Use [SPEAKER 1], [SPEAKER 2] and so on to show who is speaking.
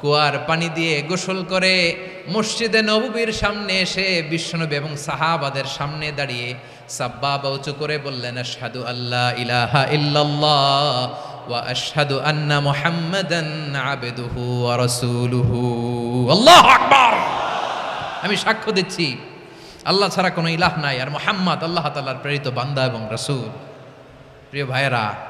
[SPEAKER 1] কুয়ার পানি দিয়ে গোসল করে মসজিদে নববীর সামনে এসে বিশ্বনবী এবং সাহাবাদের সামনে দাঁড়িয়ে সাব্বা উঁচু করে বললেন, আশহাদু আল্লাহ ইলাহা ইল্লাল্লাহ আন্না আমি সাক্ষ্য দিচ্ছি, আল্লাহ ছাড়া কোনো ইলাহ নাই। আর মোহাম্মদ আল্লাহ তাআলার প্রেরিত বান্দা এবং রাসূল। প্রিয় ভাইয়েরা